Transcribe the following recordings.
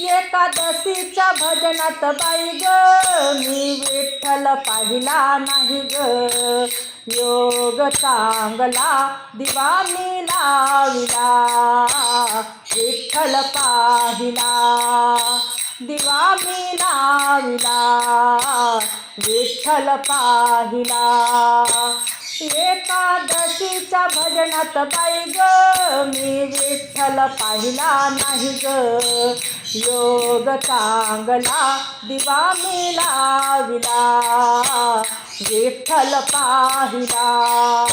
एकादशीच्या भजनात बाई ग. मी विठ्ठल पाहिला नाही ग. योग चांगला दिवा मी लाविला. विठ्ठल पाहिला दिवा मी लाविला. विठ्ठल पाहिला. एकादशीचा भजनात बाई ग. मी विठ्ठल पाहिला नाही ग. योग चांगला दिवा मी लाविला विठ्ठल पाहिला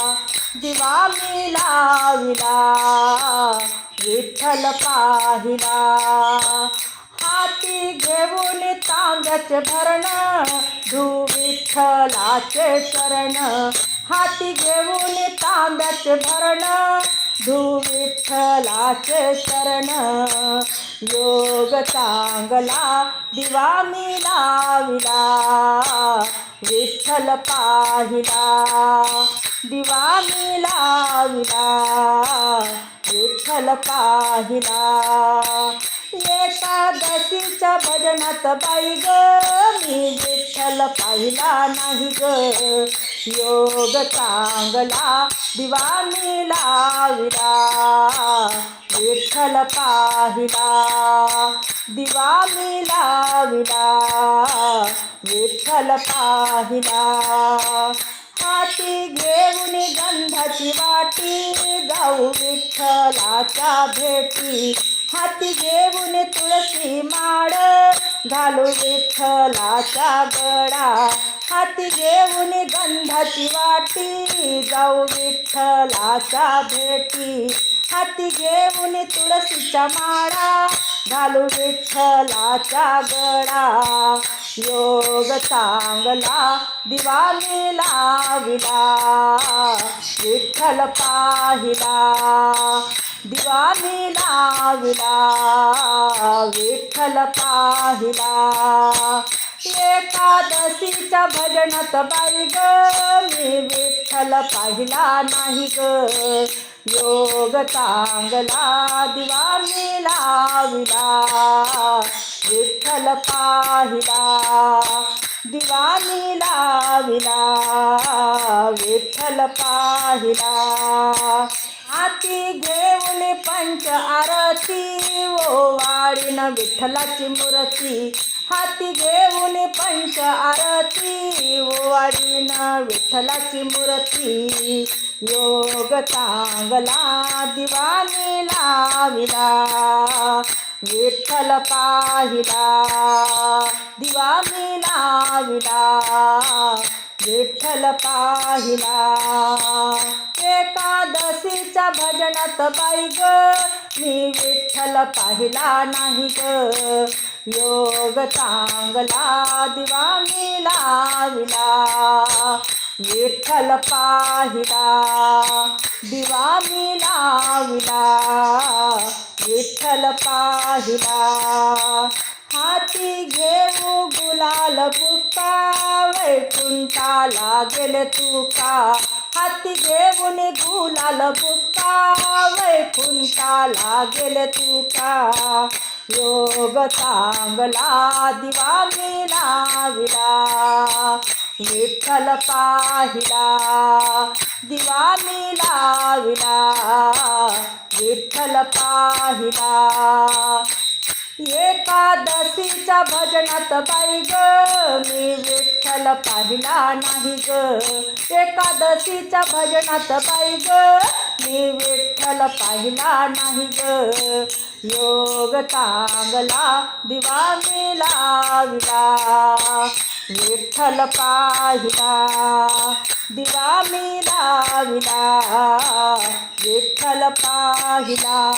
दिवा मी लाविला विठ्ठल पाहिला. हाती घेऊन तांब्याचे भरण धू विठ्ठलाचे चरण. हाती घेऊन तांब्याचे भरण धू विठ्ठलाचे शरण. योग चांगला दिवा मी लाविला विठ्ठल पाहिला. दिवा मी लाविला विठ्ठल पाहिला. एकादशीच्या भजनात बाई ग मी विठ्ठल पाहिला नाही ग. योग चांगला दिवा मी लाविला विठ्ठल पाहिला. दिवा मी लाविला विठ्ठल पाहिला. हाती घेऊन गंधाची वाटी जाऊ विठ्ठलाच्या भेटी. हाती घेऊन तुळशी माळ घालू विठ्ठलाचा गडा हाती घेऊन गंधाची वाटी जाऊ विठ्ठलाच्या भेटी. हाती घेऊन तुळशीच्या माळा घालू विठ्ठलाच्या गळा. योग चांगला दिवा मी लाविला विठ्ठल पाहिला. दिवा मी लाविला विठ्ठल पाहिला. एकादशीच्या भजनात बाई ग मी विठ्ठल पाहिला नाही ग. योग चांगला दिवा मी लाविला. विठ्ठल पाहिला दिवामी लाविला. विठ्ठल पाहिला. हाती घेऊन पंच आरती ओ वाडीन विठ्ठलाची मूर्ती. हाती घेऊन पंच आरती ओ विठ्ठलाची मूर्ती. योग चांगला दिवाणी लाविला विठ्ठल पाहिला दिवा मी लाविला. विठ्ठल पाहिला. एकादशीच्या भजनात बाई ग मी विठ्ठल पाहिला नाही ग. योग चांगला दिवा मी लाविला विठ्ठल पाहिला दिवा मी लाविला विठ्ठल पाहिला हाती घेऊ गुलाल बुका वैकुंठाला गेले तुका हाती घेऊन गुलाल बुका वैकुंठाला गेले तुका योग चांगला दिवा लाविला विठ्ठल पाहिला दिवा लाविला विठ्ठल पाहिला. एकादशीच्या भजनात बाई ग मी विठ्ठल पाहिला नाही ग. एकादशीच्या भजनात बाई ग. मी विठ्ठल पाहिला नाही ग. योग चांगला दिवा मी लाविला. विठ्ठल पाहिला दिवा मी लाविला. विठ्ठल पाहिला.